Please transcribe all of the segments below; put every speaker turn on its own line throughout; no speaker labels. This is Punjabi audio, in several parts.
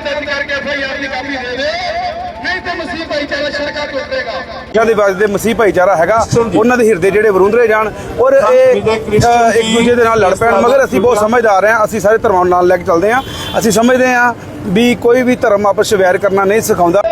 ਦਰਜ ਕਰਕੇ ਐਫਆਈਆਰ ਦੀ ਕਾਪੀ ਦੇ ਦੇ। ਨਹੀਂ ਤੇ ਮਸੀਹ ਭਾਈਚਾਰਾ ਸੜਕਾਂ
ਦੇ ਮਸੀਹ ਹੈਗਾ ਉਹਨਾਂ ਦੇ ਹਿਰਦੇ ਜਿਹੜੇ ਵਰੁੰਦਰੇ ਜਾਣ ਔਰ ਇਹ ਅ, ਇੱਕ ਦੂਜੇ ਦੇ ਨਾਲ ਲੜ ਪੈਣ। ਮਗਰ ਅਸੀਂ ਬਹੁਤ ਸਮਝਦਾਰ ਹਾਂ ਅਸੀਂ ਸਾਰੇ ਧਰਮਾਂ ਨੂੰ ਨਾਲ ਲੈ ਕੇ ਚੱਲਦੇ ਹਾਂ। ਅਸੀਂ ਸਮਝਦੇ ਹਾਂ ਵੀ ਕੋਈ ਵੀ ਧਰਮ ਆਪਸ ਵਿੱਚ ਵੈਰ ਕਰਨਾ ਨਹੀਂ ਸਿਖਾਉਂਦਾ।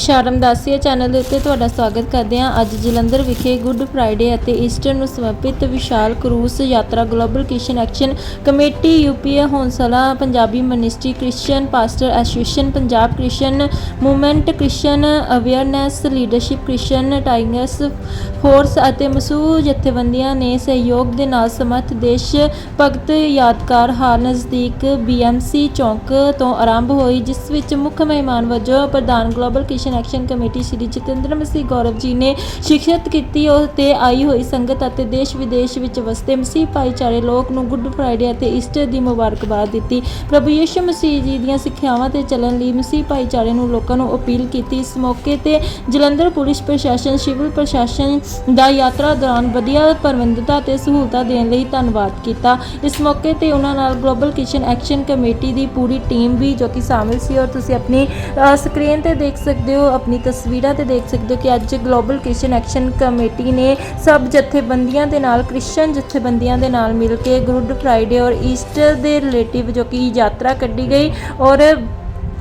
ਵਿਸ਼ਾਰਮ ਦਾਸੀਆ ਚੈਨਲ ਦੇ ਉੱਤੇ ਤੁਹਾਡਾ ਸਵਾਗਤ ਕਰਦੇ ਹਾਂ। ਅੱਜ ਜਲੰਧਰ ਵਿਖੇ ਗੁੱਡ ਫਰਾਈਡੇ ਅਤੇ ਈਸਟਰ ਨੂੰ ਸਮਰਪਿਤ ਵਿਸ਼ਾਲ ਕਰੂਸ ਯਾਤਰਾ global Christian action committee UPA ਹੌਂਸਲਾ, Punjabi ministry Christian pastor association, Punjab Christian movement Christian awareness leadership Christian tigers force ਅਤੇ ਮਸੂ ਜਥੇਬੰਦੀਆਂ ਨੇ ਸਹਿਯੋਗ ਦੇ ਨਾਲ ਸਮਰਥ ਦੇਸ਼ ਭਗਤ ਯਾਦਗਾਰ ਹਾਲ ਨਜ਼ਦੀਕ ਬੀਐਮਸੀ ਚੌਂਕ ਤੋਂ ਆਰੰਭ ਹੋਈ, ਜਿਸ ਵਿੱਚ ਮੁੱਖ ਮਹਿਮਾਨ ਵਜੋਂ ਪ੍ਰਧਾਨ global Christian Christian action committee Shri Jatinder Masih Gaurav ji ਨੇ ਸਿੱਖਿਅਤ ਕੀਤੀ। ਉਹ ਤੇ ਆਈ ਹੋਈ ਸੰਗਤ ਅਤੇ ਦੇਸ਼ ਵਿਦੇਸ਼ ਵਿੱਚ ਵਸਦੇ ਮਸੀਹ ਭਾਈਚਾਰੇ ਲੋਕ ਨੂੰ ਗੁੱਡ ਫਰਾਈਡੇ ਅਤੇ ਈਸਟਰ ਦੀ ਮੁਬਾਰਕਬਾਦ ਦਿੱਤੀ। ਪ੍ਰਭੂ ਯਿਸੂ ਮਸੀਹ ਜੀ ਦੀਆਂ ਸਿੱਖਿਆਵਾਂ ਤੇ ਚੱਲਣ ਲਈ ਮਸੀਹ ਭਾਈਚਾਰੇ ਨੂੰ ਲੋਕਾਂ ਨੂੰ ਅਪੀਲ ਕੀਤੀ। ਇਸ ਮੌਕੇ ਤੇ ਜਲੰਧਰ ਪੁਲਿਸ ਪ੍ਰਸ਼ਾਸਨ, ਸਿਵਲ ਪ੍ਰਸ਼ਾਸਨ ਦਾ ਯਾਤਰਾ ਦੌਰਾਨ ਵਧੀਆ ਪ੍ਰਬੰਧਤਾ ਤੇ ਸਹੂਲਤਾਂ ਦੇਣ ਲਈ ਧੰਨਵਾਦ ਕੀਤਾ। ਇਸ ਮੌਕੇ ਤੇ ਉਹਨਾਂ ਨਾਲ ਗਲੋਬਲ ਕਿਚਨ ਐਕਸ਼ਨ ਕਮੇਟੀ ਦੀ ਪੂਰੀ ਟੀਮ ਵੀ ਜੋ ਕਿ ਸ਼ਾਮਿਲ ਸੀ ਔਰ ਤੁਸੀਂ ਆਪਣੀ ਸਕਰੀਨ ਤੇ ਦੇਖ ਸਕਦੇ ਹੋ। ਆਪਣੀ ਤਸਵੀਰਾਂ ਤੇ ਦੇਖ ਸਕਦੇ ਹੋ ਕਿ ਅੱਜ ਗਲੋਬਲ ਕਿਚਨ ਐਕਸ਼ਨ ਕਮੇਟੀ ਨੇ ਸਭ ਜਥੇਬੰਦੀਆਂ ਦੇ ਨਾਲ ਕ੍ਰਿਸਚੀਅਨ ਜਥੇਬੰਦੀਆਂ ਦੇ ਨਾਲ ਮਿਲ ਕੇ ਗੁੱਡ ਫਰਾਈਡੇ ਔਰ ਈਸਟਰ ਦੇ ਰਿਲੇਟਿਵ ਜੋ ਕਿ ਯਾਤਰਾ ਕੱਢੀ ਗਈ ਔਰ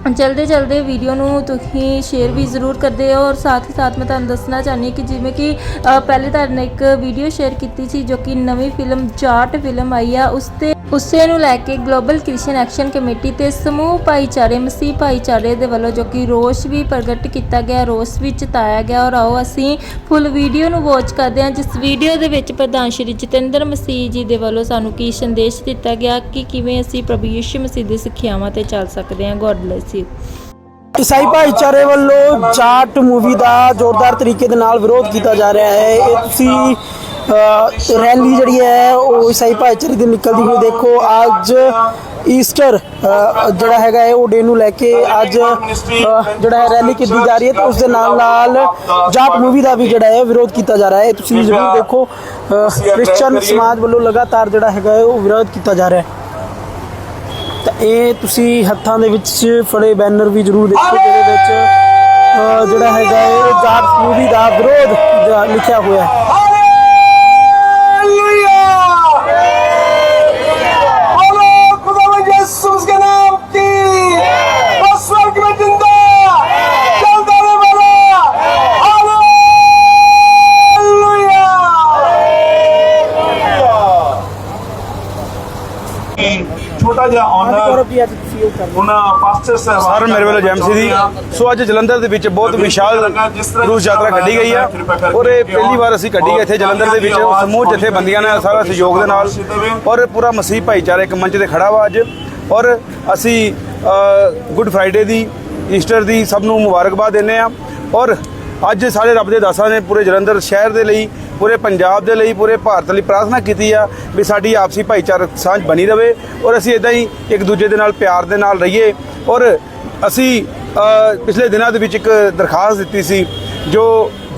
ਚਲਦੇ ਚਲਦੇ ਵੀਡੀਓ ਨੂੰ ਤੁਸੀਂ ਸ਼ੇਅਰ ਵੀ ਜ਼ਰੂਰ ਕਰਦੇ ਹੋ ਔਰ ਸਾਥ ਹੀ ਸਾਥ ਮੈਂ ਤੁਹਾਨੂੰ ਦੱਸਣਾ ਚਾਹੁੰਦੀ ਹਾਂ ਕਿ ਜਿਵੇਂ ਕਿ ਅ, ਪਹਿਲੇ ਤੁਹਾਨੂੰ ਇੱਕ ਵੀਡੀਓ ਸ਼ੇਅਰ ਕੀਤੀ ਸੀ ਜੋ ਕਿ ਨਵੀਂ ਫਿਲਮ ਜਾਟ ਫਿਲਮ ਆਈ ਆ ਉਸ ਤੇ ਉਸੇ ਨੂੰ ਲੈ ਕੇ ਗਲੋਬਲ ਕ੍ਰਿਸ਼ਨ ਐਕਸ਼ਨ ਕਮੇਟੀ ਤੇ ਸਮੂਹ ਭਾਈਚਾਰੇ, ਮਸੀਹ ਭਾਈਚਾਰੇ ਦੇ ਵੱਲੋਂ ਜੋ ਕਿ ਰੋਸ ਵੀ ਪ੍ਰਗਟ ਕੀਤਾ ਗਿਆ, ਰੋਸ ਵੀ ਜਤਾਇਆ ਗਿਆ ਔਰ ਆਓ ਅਸੀਂ ਫੁੱਲ ਵੀਡੀਓ ਨੂੰ ਵਾਚ ਕਰਦੇ ਹਾਂ, ਜਿਸ ਵੀਡੀਓ ਦੇ ਵਿੱਚ ਪ੍ਰਧਾਨ ਸ਼੍ਰੀ ਜਤਿੰਦਰ ਮਸੀਹ ਜੀ ਦੇ ਵੱਲੋਂ ਸਾਨੂੰ ਕੀ ਸੰਦੇਸ਼ ਦਿੱਤਾ ਗਿਆ, ਕਿ ਕਿਵੇਂ ਅਸੀਂ ਪ੍ਰਭੂ ਯਿਸੂ ਮਸੀਹ ਦੀ ਸਿੱਖਿਆਵਾਂ ਤੇ ਚੱਲ ਸਕਦੇ ਹਾਂ ਗੋਡ ਬlesਸ ਯੂ
ਈਸਾਈ ਭਾਈਚਾਰੇ ਵੱਲੋਂ ਚਾਰਟ ਮੂਵੀ ਦਾ ਜ਼ੋਰਦਾਰ ਤਰੀਕੇ ਦੇ ਨਾਲ ਵਿਰੋਧ ਕੀਤਾ ਜਾ ਰਿਹਾ ਹੈ। ਇਹ ਤੁਸੀਂ ਰੈਲੀ ਜਿਹੜੀ ਹੈ ਉਹ ਈਸਾਈ ਭਾਈਚਾਰੇ ਦੀ ਨਿਕਲਦੀ ਹੋਈ ਦੇਖੋ। ਅੱਜ ਈਸਟਰ ਜਿਹੜਾ ਹੈਗਾ ਹੈ ਉਹ ਡੇ ਨੂੰ ਲੈ ਕੇ ਅੱਜ ਜਿਹੜਾ ਹੈ ਰੈਲੀ ਕੀਤੀ ਜਾ ਰਹੀ ਹੈ। ਤੇ ਉਸ ਦੇ ਨਾਲ ਨਾਲ ਜਾਟ ਮੂਵੀ ਦਾ ਵੀ ਜਿਹੜਾ ਹੈ ਵਿਰੋਧ ਕੀਤਾ ਜਾ ਰਿਹਾ ਹੈ। ਤੁਸੀਂ ਜ਼ਰੂਰ ਦੇਖੋ। ਕ੍ਰਿਸਚੀਅਨ ਸਮਾਜ ਵੱਲੋਂ ਲਗਾਤਾਰ ਜਿਹੜਾ ਹੈਗਾ ਹੈ ਉਹ ਵਿਰੋਧ ਕੀਤਾ ਜਾ ਰਿਹਾ ਹੈ। ਤਾਂ ਇਹ ਤੁਸੀਂ ਹੱਥਾਂ ਦੇ ਵਿੱਚ ਫੜੇ ਬੈਨਰ ਵੀ ਜ਼ਰੂਰ ਦੇਖੋ ਜਿਹਦੇ ਵਿੱਚ ਜਿਹੜਾ ਹੈਗਾ ਇਹ ਜਾਟ ਮੂਵੀ ਦਾ ਵਿਰੋਧ ਲਿਖਿਆ ਹੋਇਆ ਹੈ।
ਛੋਟਾ ਜਿਹਾ। ਉਹਨਾਂ
ਸਰ ਮੇਰੇ ਵੱਲੋਂ ਜੈਮਸੀ ਦੀ। ਸੋ ਅੱਜ ਜਲੰਧਰ ਦੇ ਵਿੱਚ ਬਹੁਤ ਵਿਸ਼ਾਲ ਰੂਸ ਯਾਤਰਾ ਕੱਢੀ ਗਈ ਆ। ਔਰ ਇਹ ਪਹਿਲੀ ਵਾਰ ਅਸੀਂ ਕੱਢੀ ਹੈ ਇੱਥੇ ਜਲੰਧਰ ਦੇ ਵਿੱਚ। ਸਮੂਹ ਜਥੇਬੰਦੀਆਂ ਨੇ ਸਾਰਾ ਸਹਿਯੋਗ ਦੇ ਨਾਲ। ਔਰ ਪੂਰਾ ਮਸੀਹ ਭਾਈਚਾਰਾ ਇੱਕ ਮੰਚ ਤੇ ਖੜਾ ਵਾ ਅੱਜ। ਔਰ ਅਸੀਂ ਗੁੱਡ ਫਰਾਈਡੇ ਦੀ ਈਸਟਰ ਦੀ ਸਭ ਨੂੰ ਮੁਬਾਰਕਬਾਦ ਦਿੰਦੇ ਆ ਔਰ ਅੱਜ ਸਾਰੇ ਰੱਬ ਦੇ ਦਾਸਾਂ ਨੇ ਪੂਰੇ ਜਲੰਧਰ ਸ਼ਹਿਰ ਦੇ ਲਈ ਪੂਰੇ ਪੰਜਾਬ ਦੇ ਲਈ, ਪੂਰੇ ਭਾਰਤ ਲਈ ਪ੍ਰਾਰਥਨਾ ਕੀਤੀ ਆ ਵੀ ਸਾਡੀ ਆਪਸੀ ਭਾਈਚਾਰਕ ਸਾਂਝ ਬਣੀ ਰਵੇ ਔਰ ਅਸੀਂ ਇਦਾਂ ਹੀ ਇੱਕ ਦੂਜੇ ਦੇ ਨਾਲ, ਪਿਆਰ ਦੇ ਨਾਲ ਰਹੀਏ ਔਰ ਅਸੀਂ ਪਿਛਲੇ ਦਿਨਾਂ ਦੇ ਵਿੱਚ ਇੱਕ ਦਰਖਾਸਤ ਦਿੱਤੀ ਸੀ ਜੋ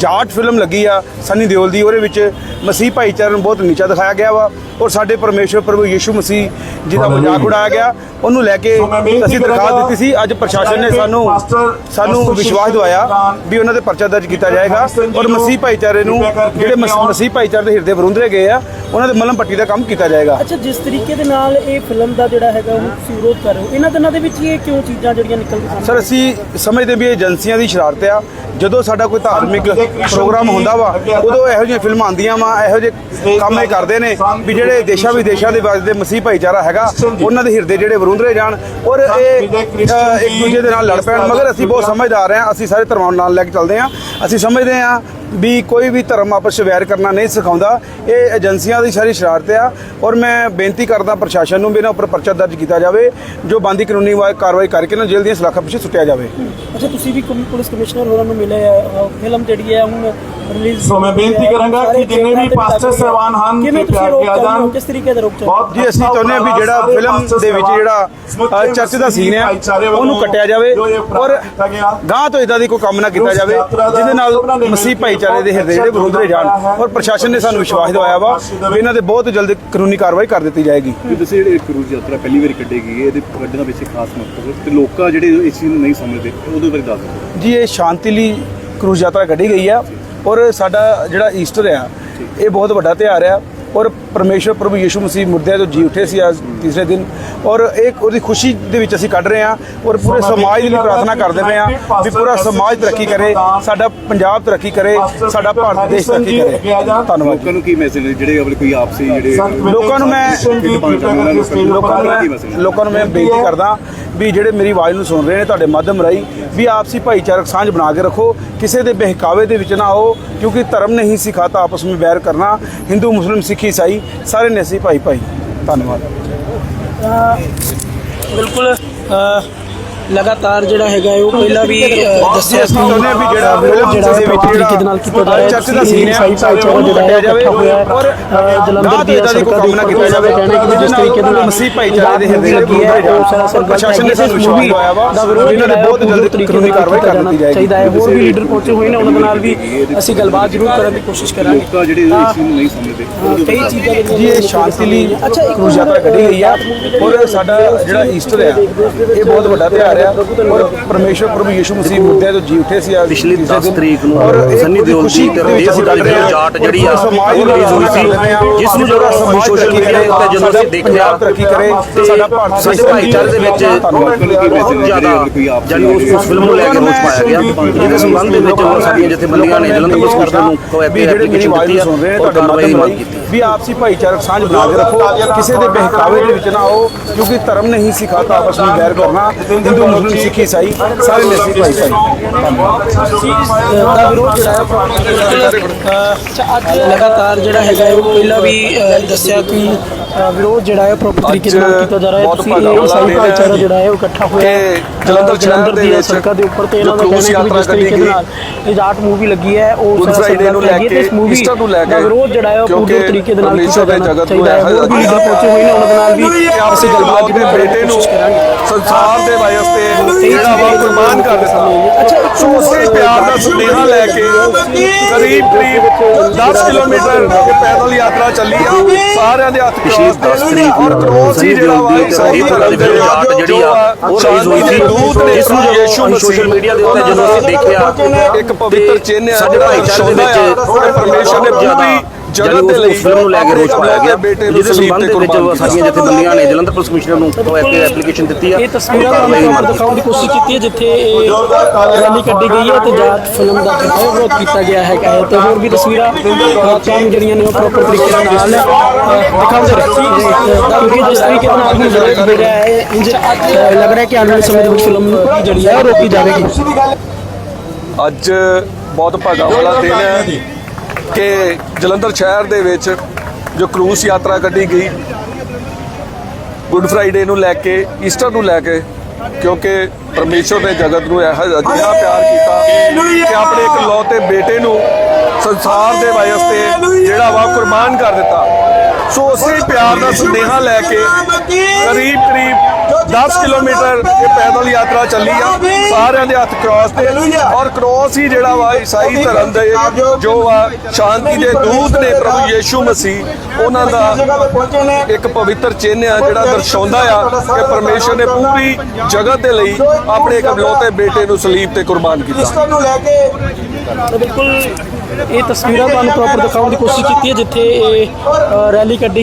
ਜਾਟ ਫਿਲਮ ਲੱਗੀ ਆ ਸਨੀ ਦਿਓਲ ਦੀ ਉਹਦੇ ਵਿੱਚ ਮਸੀਹ ਭਾਈਚਾਰੇ ਨੂੰ ਬਹੁਤ ਨੀਚਾ ਦਿਖਾਇਆ ਗਿਆ ਵਾ ਔਰ ਸਾਡੇ ਪਰਮੇਸ਼ਵਰ ਪ੍ਰਭੂ ਯੀਸ਼ੂ ਮਸੀਹ ਜੀ ਦਾ ਮਜ਼ਾਕ ਉਡਾਇਆ ਗਿਆ ਉਹਨੂੰ ਲੈ ਕੇ ਅਸੀਂ ਦਰਖਾਸਤ ਦਿੱਤੀ ਸੀ ਅੱਜ ਪ੍ਰਸ਼ਾਸਨ ਨੇ ਸਾਨੂੰ ਸਾਨੂੰ ਵਿਸ਼ਵਾਸ ਦਿਵਾਇਆ ਵੀ ਉਹਨਾਂ ਦੇ ਪਰਚਾ ਦਰਜ ਕੀਤਾ ਜਾਏਗਾ ਔਰ ਮਸੀਹ ਭਾਈਚਾਰੇ ਨੂੰ ਜਿਹੜੇ ਮਸ- ਮਸੀਹ ਭਾਈਚਾਰੇ ਦੇ ਹਿਰਦੇ ਵਰੁੰਦਰੇ ਗਏ ਆ ਉਹਨਾਂ ਦੇ ਮਲਮ ਪੱਟੀ ਦਾ ਕੰਮ ਕੀਤਾ ਜਾਏਗਾ।
ਅੱਛਾ ਜਿਸ ਤਰੀਕੇ ਦੇ ਨਾਲ ਇਹ ਫਿਲਮ ਦਾ ਜਿਹੜਾ ਹੈਗਾ ਉਹ ਤੁਸੀਂ ਵਿਰੋਧ ਕਰ ਰਹੇ ਹੋ ਇਹਨਾਂ ਦਿਨਾਂ ਦੇ ਵਿੱਚ ਇਹ ਕਿਉਂ ਚੀਜ਼ਾਂ ਜਿਹੜੀਆਂ ਨਿਕਲ ਕੇ ਸਾਹਮਣੇ
ਸਰ ਅਸੀਂ ਸਮਝਦੇ ਵੀ ਇਹ ਏਜੰਸੀਆਂ ਦੀ ਸ਼ਰਾਰਤ ਆ। ਜਦੋਂ ਸਾਡਾ ਕੋਈ ਧਾਰਮਿਕ ਪ੍ਰੋਗਰਾਮ ਹੁੰਦਾ ਵਾ, ਉਦੋਂ ਇਹੋ ਜਿਹੀਆਂ ਫਿਲਮਾਂ ਆਉਂਦੀਆਂ ਵਾ, ਇਹੋ ਜਿਹੇ ਕੰਮ ਇਹ ਕਰਦੇ ਨੇ ਵੀ ਜਿਹੜੇ ਦੇਸ਼ਾਂ ਵਿਦੇਸ਼ਾਂ ਦੇ ਵੱਜਦੇ ਮਸੀਹ ਭਾਈਚਾਰਾ ਹੈਗਾ, ਉਹਨਾਂ ਦੇ ਹਿਰਦੇ ਜਿਹੜੇ ਵਰੁੰਦਰੇ ਜਾਣ ਔਰ ਇਹ ਇੱਕ ਦੂਜੇ ਦੇ ਨਾਲ ਲੜ ਪੈਣ। ਮਗਰ ਅਸੀਂ ਬਹੁਤ ਸਮਝਦਾਰ ਹਾਂ, ਅਸੀਂ ਸਾਰੇ ਧਰਮਾਂ ਨੂੰ ਨਾਲ ਲੈ ਕੇ ਚੱਲਦੇ ਹਾਂ। ਅਸੀਂ ਸਮਝਦੇ ਹਾਂ ਵੀ ਕੋਈ ਵੀ ਧਰਮ ਆਪਸ ਵਿੱਚ ਵੈਰ ਕਰਨਾ ਨਹੀਂ ਸਿਖਾਉਂਦਾ ਇਹ ਏਜੰਸੀਆਂ ਦੀ ਸਾਰੀ ਸ਼ਰਾਰਤ ਆ ਔਰ ਮੈਂ ਬੇਨਤੀ ਕਰਦਾ ਪ੍ਰਸ਼ਾਸਨ ਨੂੰ ਵੀ ਇਹਨਾਂ ਉੱਪਰ ਪਰਚਾ ਦਰਜ ਕੀਤਾ ਜਾਵੇ ਜੋ ਬੰਦੀ ਕਾਨੂੰਨੀ ਕਾਰਵਾਈ ਕਰਕੇ ਨਾ ਜੇਲ੍ਹ ਦੀਆਂ ਸਲਾਖਾਂ ਪਿੱਛੇ ਸੁੱਟਿਆ ਜਾਵੇ
ਅੱਛਾ ਤੁਸੀਂ ਵੀ ਪੁਲਿਸ ਕਮਿਸ਼ਨਰ ਹੋਰਾਂ ਨੂੰ ਮਿਲੇ ਆ ਫਿਲਮ ਜਿਹੜੀ ਹੈ ਹੁਣ ਰਿਲੀਜ਼
ਸੋ ਮੈਂ ਬੇਨਤੀ ਕਰਾਂਗਾ ਕਿ ਜਿੰਨੇ ਵੀ ਪਾਸਟਰ ਸਾਹਿਬਾਨ ਹਨ,
ਕਿਵੇਂ
ਪਿਆਰ
ਰੋਕ
ਕਿਆ
ਚਾਹੁੰਦੇ ਹੋ?
ਜਾਣ।
ਕਿਸ ਤਰੀਕੇ ਦਾ ਰੋਕ ਚਾਹੁੰਦੇ ਹੋ?
ਬਹੁਤ
ਜੀ ਅਸੀਂ ਚਾਹੁੰਦੇ ਹਾਂ ਵੀ ਜਿਹੜਾ ਫਿਲਮ ਦੇ ਵਿੱਚ ਜਿਹੜਾ ਚਰਚ ਦਾ ਸੀਨ ਹੈ ਉਹਨੂੰ ਕੱਟਿਆ ਜਾਵੇ ਔਰ ਗਾਂ ਤੋਂ ਇਦਾਂ ਦੀ ਕੋਈ ਕੰਮ ਨਾ ਕੀਤਾ ਜਾਵੇ ਜਿਹਦੇ ਨਾਲ ਮਸੀਹ ਭਾਈਚਾਰੇ ਦੇ ਹਿਰਦੇ ਜਿਹੜੇ ਵਿਰੋਧਰੇ ਜਾਣ ਔਰ ਪ੍ਰਸ਼ਾਸਨ ਨੇ ਸਾਨੂੰ ਵਿਸ਼ਵਾਸ ਦਿਵਾਇਆ ਵਾ ਵੀ ਇਹਨਾਂ ਦੇ ਬਹੁਤ ਜਲਦ ਕਾਨੂੰਨੀ ਕਾਰਵਾਈ ਕਰ ਦਿੱਤੀ ਜਾਏਗੀ।
ਤੁਸੀਂ ਜਿਹੜੇ ਕਰੂਜ਼ ਯਾਤਰਾ ਪਹਿਲੀ ਵਾਰੀ ਕੱਢੇਗੀ ਇਹਦੇ ਕੱਢਣ ਦਾ ਪਿੱਛੇ ਖਾਸ ਮਕਸਦ ਤੇ ਲੋਕਾਂ ਜਿਹੜੇ ਇਸ ਚੀਜ਼ ਨੂੰ ਨਹੀਂ ਸਮਝਦੇ ਉਹਦੇ ਬਾਰੇ ਦੱਸ ਦਿਓ।
ਜੀ ਇਹ ਸ਼ਾਂਤੀ ਲਈ ਕਰੂਜ਼ ਯਾਤਰਾ ਕੱਢੀ ਗਈ ਆ ਔਰ ਸਾਡਾ ਜਿਹੜਾ ਈਸਟਰ ਆ ਇਹ ਬਹੁਤ ਵੱਡਾ ਤਿਉਹਾਰ ਆ। ਔਰ ਪਰਮੇਸ਼ਵਰ ਪ੍ਰਭੂ ਯੀਸ਼ੂ ਮਸੀਹ ਮੁਰਦਿਆਂ ਤੋਂ ਜੀ ਉੱਠੇ ਸੀ ਅੱਜ ਤੀਸਰੇ ਦਿਨ। ਔਰ ਇੱਕ ਉਹਦੀ ਖੁਸ਼ੀ ਦੇ ਵਿੱਚ ਅਸੀਂ ਕੱਢ ਰਹੇ ਹਾਂ ਔਰ ਪੂਰੇ ਸਮਾਜ ਲਈ ਪ੍ਰਾਰਥਨਾ ਕਰਦੇ ਪਏ ਹਾਂ ਵੀ ਪੂਰਾ ਸਮਾਜ ਤਰੱਕੀ ਕਰੇ ਸਾਡਾ ਪੰਜਾਬ ਤਰੱਕੀ ਕਰੇ ਸਾਡਾ ਭਾਰਤ ਦੇਸ਼ ਤਰੱਕੀ ਕਰੇ। ਧੰਨਵਾਦ
ਲੋਕਾਂ ਨੂੰ ਕੀ ਮੈਸੇਜ ਜਿਹੜੇ ਆਪਣੇ ਕੋਈ ਆਪਸੀ ਜਿਹੜੇ
ਲੋਕਾਂ ਨੂੰ ਮੈਂ ਲੋਕਾਂ ਨੂੰ ਮੈਂ ਬੇਨਤੀ ਕਰਦਾ ਵੀ ਜਿਹੜੇ ਮੇਰੀ ਆਵਾਜ਼ ਨੂੰ ਸੁਣ ਰਹੇ ਨੇ, ਤੁਹਾਡੇ ਮਾਧਿਅਮ ਰਾਹੀਂ ਵੀ ਆਪਸੀ ਭਾਈਚਾਰਕ ਸਾਂਝ ਬਣਾ ਕੇ ਰੱਖੋ, ਕਿਸੇ ਦੇ ਬਹਿਕਾਵੇ ਦੇ ਵਿੱਚ ਨਾ ਆਓ, ਕਿਉਂਕਿ ਧਰਮ ਨਹੀਂ ਸਿਖਾਤਾ ਆਪਸ ਵਿੱਚ ਵੈਰ ਕਰਨਾ, ਹਿੰਦੂ, ਮੁਸਲਿਮ, ਸਿੱਖ, ਈਸਾਈ, ਸਾਰੇ ਨੇ ਅਸੀਂ ਭਾਈ ਭਾਈ ਧੰਨਵਾਦ
ਬਿਲਕੁਲ ਲਗਾਤਾਰ ਜਿਹੜਾ ਹੈਗਾ ਹੈ ਉਹ ਪਹਿਲਾਂ ਵੀ ਦੱਸਿਆ ਸੀ
ਹਾਂ ਵੀ ਜਿਹੜਾ ਫਿਲਮ
ਜਿਹੜਾ
ਦੇ ਵਿੱਚ
ਤਰੀਕੇ ਦੇ ਨਾਲ ਕੀਤਾ ਜਾ ਰਿਹਾ
ਦਾ ਹੈ
ਸਾਈ ਭਾਈਚਾਰਾ ਜਿਹੜਾ ਹੈ
ਜਾਵੇ
ਇਕੱਠਾ ਹੋਇਆ
ਔਰ
ਜਲੰਧਰ ਦੀ
ਇਦਾਂ ਦੀ ਕੋਈ ਕੰਮ ਨਾ ਕੀਤਾ ਜਾਵੇ
ਕਹਿਣਾ ਕਿ ਜਿਸ ਤਰੀਕੇ ਦੇ ਨਾਲ
ਮਸੀਹ ਭਾਈਚਾਰੇ ਦੇ ਹਿਰਦੇ
ਲੱਗੀ ਹੈ ਉਹ ਸਾਰਾ
ਪ੍ਰਸ਼ਾਸਨ ਨੇ ਸਾਨੂੰ ਦਿਵਾਇਆ ਵਾ
ਦਾ ਵਿਰੋਧ
ਇਹਨਾਂ ਦੇ ਬਹੁਤ ਜਲਦੀ
ਤਰੀਕੇ ਨਾਲ
ਕਾਰਵਾਈ ਕਰ ਦਿੱਤੀ ਜਾਏਗੀ
ਚਾਹੀਦਾ ਹੈ ਹੋਰ ਵੀ ਲੀਡਰ ਪਹੁੰਚੇ ਹੋਏ ਨੇ ਉਹਨਾਂ ਦੇ ਨਾਲ ਵੀ ਅਸੀਂ ਗੱਲਬਾਤ ਜ਼ਰੂਰ ਕਰਨ ਦੀ ਕੋਸ਼ਿਸ਼ ਕਰਾਂਗੇ।
ਲੋਕਾਂ ਜਿਹੜੇ ਇਸ ਚੀਜ਼ ਨੂੰ ਨਹੀਂ ਸਮਝਦੇ।
ਕਈ ਚੀਜ਼ਾਂ ਜਿਹੜੀਆਂ
ਜੀ ਇਹ ਸ਼ਾਂਤੀ ਲਈ ਕਰੂਜ਼ ਯਾਤਰਾ ਕੱਢੀ ਗਈ ਆ ਔਰ ਸਾਡਾ ਜਿਹੜਾ ਈਸਟਰ ਆ ਇਹ ਬਹੁਤ ਵੱਡਾ ਤਿਉਹਾਰ ਆ ਔਰ ਪਰਮੇਸ਼ਵਰ ਪ੍ਰਭੂ ਯੀਸ਼ੂ ਮਸੀਹ ਮੁਰਦਿਆਂ ਤੋਂ ਜੀ ਉੱਠੇ ਸੀ ਅੱਜ
ਪਿਛਲੀ
ਤੀਸਰੇ
10
ਦਿਨ।
ਤਰੀਕ ਨੂੰ ਸੰਨੀ ਦਿਓਲ ਦੀ ਤੇ
ਦੇ ਰਹੇ ਹਾਂ।
ਜਾਟ ਜਿਹੜੀ ਆ ਉਹ ਰਿਲੀਜ਼ ਹੋਈ ਸੀ ਜਿਸ ਨੂੰ
ਸਮਾਜ
ਸੋਸ਼ਲ ਮੀਡੀਆ ਉੱਤੇ ਜਦੋਂ ਅਸੀਂ ਦੇਖਿਆ
ਤਰੱਕੀ ਕਰੇ ਤੇ ਸਾਡਾ ਭਾਰਤ
ਸਾਡੇ ਭਾਈਚਾਰੇ ਦੇ ਵਿੱਚ ਬਹੁਤ ਜ਼ਿਆਦਾ ਜਾਨੀ ਉਸ ਉਸ ਫਿਲਮ ਨੂੰ ਲੈ ਕੇ ਰੋਸ ਪਾਇਆ ਗਿਆ ਜਿਹਦੇ ਸੰਬੰਧ ਦੇ ਵਿੱਚ ਸਾਡੀਆਂ ਜਥੇਬੰਦੀਆਂ ਨੇ ਜਲੰਧਰ ਪੁਲਿਸ ਨੂੰ ਕੋਈ
ਜਿਹੜੇ
ਐਪਲੀਕੇਸ਼ਨ ਦਿੱਤੀ
ਨੇ
ਔਰ
ਤੁਹਾਡੇ
ਕਾਰਵਾਈ ਦੀ ਮੰਗ ਕੀਤੀ
ਵੀ ਆਪਸੀ ਭਾਈਚਾਰਕ ਸਾਂਝ ਬਣਾ ਕੇ ਰੱਖੋ। ਕਿਸੇ ਦੇ ਬਹਿਕਾਵੇ ਦੇ ਵਿੱਚ ਨਾ ਆਓ ਕਿਉਂਕਿ ਧਰਮ ਨਹੀਂ ਸਿਖਾਤਾ ਆਪਸ ਵਿੱਚ ਵੈਰ ਕਰਨਾ। ਹਿੰਦੂ ਮੁਸਲਿਮ ਸਿੱਖ ਈਸਾਈ ਸਾਰੇ ਨੇ ਅਸੀਂ ਭਾਈ ਭਾਈ
ਦਾ ਵਿਰੋਧ ਜਿਹੜਾ ਹੈ ਅੱਜ ਲਗਾਤਾਰ ਜਿਹੜਾ ਹੈਗਾ ਉਹ ਪਹਿਲਾਂ ਵੀ ਦੱਸਿਆ ਕਿ ਵਿਰੋਧ ਜਿਹੜਾ ਹੈ ਪ੍ਰੋਪਰ ਤਰੀਕੇ ਨਾਲ ਕੀਤਾ ਜਾ ਰਿਹਾ ਹੈ।
ਬਹੁਤ
ਤੁਸੀਂ
ਹੈ
ਭਾਈਚਾਰਾ ਜਿਹੜਾ ਹੈ ਉਹ ਇਕੱਠਾ ਹੋਇਆ ਹੈ।
ਜਲੰਧਰ
ਜਲੰਧਰ
ਦੇ
ਸੜਕਾਂ ਦੇ ਉੱਪਰ ਤੇ ਇਹਨਾਂ ਦਾ ਕਹਿਣਾ ਹੈ ਕਿ
ਯਾਤਰਾ
ਜਿਸ ਤਰੀਕੇ ਦੇ ਨਾਲ ਇਹ ਜਾਟ ਮੂਵੀ ਲੱਗੀ ਹੈ ਉਹ ਸਾਰਾ
Friday ਨੂੰ ਲੈ ਕੇ,
ਇਸ
ਲੈ
ਦਾ
ਕੇ,
ਵਿਰੋਧ ਜਿਹੜਾ ਹੈ ਉਹ ਪੂਰੇ
ਕਿਉਂਕਿ
ਤਰੀਕੇ ਦੇ ਨਾਲ
ਪਰਮੇਸ਼ਰ ਦੇ ਜਗਤ ਨੂੰ ਇਹੋ
ਹੋਰ ਵੀ ਲੀਡਰ ਪਹੁੰਚੇ ਹੋਏ ਨੇ ਉਹਨਾਂ ਦੇ ਨਾਲ ਵੀ ਅਸੀਂ ਗੱਲਬਾਤ
ਆਪਣੇ ਬੇਟੇ ਨੂੰ ਸੰਸਾਰ ਦੇ ਵਾਸਤੇ ਜਿਹੜਾ ਵਾ ਕੁਰਬਾਨ ਕਰ ਦਿੱਤਾ।
ਅੱਛਾ ਇੱਕ
ਸੋ ਉਸੇ ਪਿਆਰ ਦਾ ਸੁਨੇਹਾ ਲੈ ਕੇ ਕਰੀਬ ਕਰੀਬ 10 ਕਿਲੋਮੀਟਰ ਇਹ ਪੈਦਲ ਯਾਤਰਾ ਚੱਲੀ ਆ। ਸਾਰਿਆਂ ਦੇ ਹੱਥ
ਪਿਛਲੀ 10 ਤਰੀਕ
ਔਰ
ਨੂੰ
ਕ੍ਰੋਸ ਹੀ ਜਿਹੜਾ ਵਾ ਸਹੀ ਤਰ੍ਹਾਂ
ਦੀ ਜਾਟ ਜਿਹੜੀ ਆ ਉਹ ਰਿਲੀਜ਼ ਹੋਈ ਸੀ।
ਦੂਤ ਨੇ
ਜਿਸ ਨੂੰ
ਯਿਸੂ
ਜਦੋਂ ਸੋਸ਼ਲ ਮੀਡੀਆ ਦੇ ਉੱਤੇ ਜਦੋਂ ਅਸੀਂ ਦੇਖਿਆ
ਇੱਕ ਪਵਿੱਤਰ ਚਿੰਨ੍ਹ
ਸਾਡੇ
ਜਿਹੜਾ
ਭਾਈਚਾਰੇ ਦੇ ਵਿੱਚ
ਆ, ਪਰਮੇਸ਼ਰ ਨੇ ਪੂਰੀ ਜਗਤ ਦੇ ਲਈ
ਫਿਲਮ ਨੂੰ ਲੈ ਕੇ ਰੋਸ ਪਾਇਆ ਗਿਆ ਜਿਹਦੇ ਸੰਬੰਧ
ਤੇ
ਦੇ ਵਿੱਚ ਸਾਡੀਆਂ ਜਥੇਬੰਦੀਆਂ ਨੇ ਜਲੰਧਰ ਪੁਲਿਸ ਕਮਿਸ਼ਨਰ ਨੂੰ ਉਹ ਐਪਲੀਕੇਸ਼ਨ ਦਿੱਤੀ ਆ।
ਇਹ ਤਸਵੀਰਾਂ ਤੁਹਾਨੂੰ ਦਿਖਾਉਣ ਦੀ ਕੋਸ਼ਿਸ਼ ਕੀਤੀ ਹੈ ਜਿੱਥੇ ਇਹ ਰੈਲੀ ਕੱਢੀ ਗਈ ਹੈ ਤੇ ਜਾਟ ਫਿਲਮ ਦਾ ਵਿਰੋਧ ਕੀਤਾ ਗਿਆ ਹੈ ਤੇ ਹੋਰ ਵੀ ਤਸਵੀਰਾਂ ਤੁਹਾਨੂੰ ਜਿਹੜੀਆਂ ਨੇ ਉਹ ਪ੍ਰੋਪਰ ਤਰੀਕੇ ਨਾਲ ਦਿਖਾਉਂਦੇ ਰਹੇ। ਕਿਉਂਕਿ ਜਿਸ ਤਰੀਕੇ ਨਾਲ ਹੁਣ ਵਿਰੋਧ ਹੋ ਰਿਹਾ ਹੈ ਇੰਜ ਲੱਗ ਰਿਹਾ ਹੈ ਕਿ ਆਉਣ ਵਾਲੇ ਸਮੇਂ ਦੇ ਵਿੱਚ ਫਿਲਮ ਜਿਹੜੀ ਹੈ ਉਹ ਰੋਕੀ ਜਾਵੇਗੀ।
ਅੱਜ ਬਹੁਤ ਭਾਗਾ ਵਾਲਾ ਦਿਨ ਹੈ। ਕਿ ਜਲੰਧਰ ਸ਼ਹਿਰ ਦੇ ਵਿੱਚ ਜੋ ਕਰੂਜ਼ ਯਾਤਰਾ ਕੱਢੀ ਗਈ ਗੁੱਡ ਫਰਾਈਡੇ ਨੂੰ ਲੈ ਕੇ ਈਸਟਰ ਨੂੰ ਲੈ ਕੇ ਕਿਉਂਕਿ ਪਰਮੇਸ਼ਵਰ ਨੇ ਜਗਤ ਨੂੰ ਇਹੋ ਅਜਿਹਾ ਪਿਆਰ ਕੀਤਾ ਕਿ ਆਪਣੇ ਇੱਕ ਲੌਤੇ ਬੇਟੇ ਨੂੰ ਸੰਸਾਰ ਦੇ ਵਾਸਤੇ ਜਿਹੜਾ ਵਾ ਕੁਰਬਾਨ ਕਰ ਦਿੱਤਾ। ਸੋ ਉਸੇ ਪਿਆਰ ਦਾ ਸੁਨੇਹਾ ਲੈ ਕੇ ਕਰੀਬ ਕਰੀਬ 10 ਕਿਲੋਮੀਟਰ ਇਹ ਪੈਦਲ ਯਾਤਰਾ ਚੱਲੀ ਆ। ਸਾਰਿਆਂ ਦੇ ਹੱਥ ਕ੍ਰਾਸ ਤੇ। ਔਰ ਕ੍ਰਾਸ ਹੀ ਜਿਹੜਾ ਵਾ ਈਸਾਈ ਧਰਮ ਦੇ ਜੋ ਵਾ ਸ਼ਾਂਤੀ ਦੇ ਦੂਤ ਨੇ ਪ੍ਰਭੂ ਯੀਸ਼ੂ ਮਸੀਹ ਉਹਨਾਂ ਦਾ ਇੱਕ ਪਵਿੱਤਰ ਚਿੰਨ੍ਹ ਆ ਜਿਹੜਾ ਦਰਸਾਉਂਦਾ ਆ ਕਿ ਪਰਮੇਸ਼ਰ ਨੇ ਪੂਰੀ ਜਗਤ ਦੇ ਲਈ ਆਪਣੇ ਇੱਕ ਇਕਲੌਤੇ ਬੇਟੇ ਨੂੰ ਸਲੀਬ ਤੇ ਕੁਰਬਾਨ ਕੀਤਾ।
ਤਾਂ ਬਿਲਕੁਲ ਇਹ ਤਸਵੀਰਾਂ ਤੁਹਾਨੂੰ ਪ੍ਰੋਪਰ ਦਿਖਾਉਣ ਦੀ ਕੋਸ਼ਿਸ਼ ਕੀਤੀ ਹੈ ਜਿੱਥੇ ਇਹ ਰੈਲੀ ਕੱਢੀ